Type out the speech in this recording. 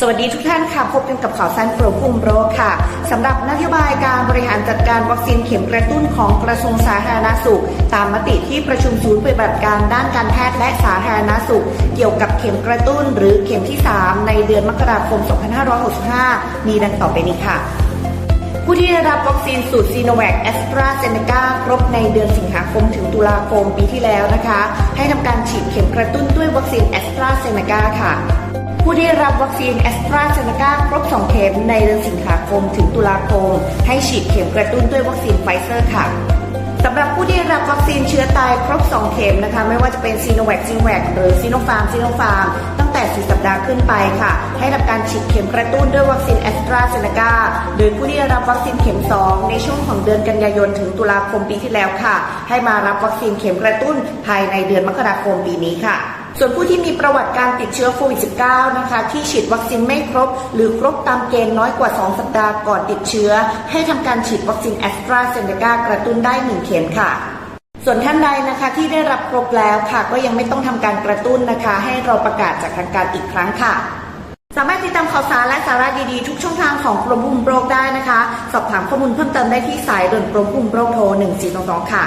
สวัสดีทุกท่านค่ะ พบกันกับข่าวสั้นกรมคุมโรคค่ะสำหรับนโยบายการบริหารจัดการวัคซีนเข็มกระตุ้นของกระทรวงสาธารณสุข ตามมติที่ประชุมศูนย์ปฏิบัติการด้านการแพทย์และสาธารณสุข เกี่ยวกับเข็มกระตุ้น หรือเข็มที่ 3 ในเดือนมกราคม 2565 มีดังต่อไปนี้ค่ะผู้ที่ได้รับวัคซีนสูตรซีโนแวคแอสตราเซเนกาครบในเดือนสิงหาคมถึงตุลาคมปีที่แล้วนะคะ ให้ทำการฉีดเข็มกระตุ้นด้วยวัคซีนแอสตราเซเนกาค่ะ ผู้ที่ได้รับวัคซีนแอสตราเซเนกาครบ 2 เข็มในเดือนสิงหาคมถึงตุลาคม ให้ฉีดเข็มกระตุ้นด้วยวัคซีนไฟเซอร์ค่ะสำหรับผู้ที่รับวัคซีนเชื้อตายครบ 2 เข็มนะคะ ไม่ว่าจะเป็นซีโนแวคซีโนแวคหรือซีโนฟาร์มซีโนฟาร์มตั้งแต่4สัปดาห์ขึ้นไปค่ะ ให้ทำการฉีดเข็มกระตุ้นด้วยวัคซีนแอสตราเซเนกาโดยผู้ที่รับวัคซีนเข็ม 2 ในช่วงของเดือนกันยายนถึงตุลาคมปีที่แล้วค่ะ ให้มารับวัคซีนเข็มกระตุ้นภายในเดือนมกราคมปีนี้ค่ะ ส่วนผู้ที่มีประวัติการติดเชื้อโควิด -19 นะคะ ที่ฉีดวัคซีนไม่ครบ หรือครบตามเกณฑ์น้อยกว่า 2 สัปดาห์ก่อนติดเชื้อ ให้ทำการฉีดวัคซีนแอสตราเซเนกากระตุ้นได้ 1 เข็มค่ะส่วนท่านใดนะคะที่ได้รับครบแล้วค่ะ ก็ยังไม่ต้องทำการกระตุ้นนะคะ ให้เราประกาศจากทางการอีกครั้งค่ะ สามารถติดตามข่าวสารและสาระดีๆ ทุกช่องทางของกรมควบคุมโรคได้นะคะ สอบถามข้อมูลเพิ่มเติมได้ที่สายด่วนกรมควบคุมโรคโทร 1422 ค่ะ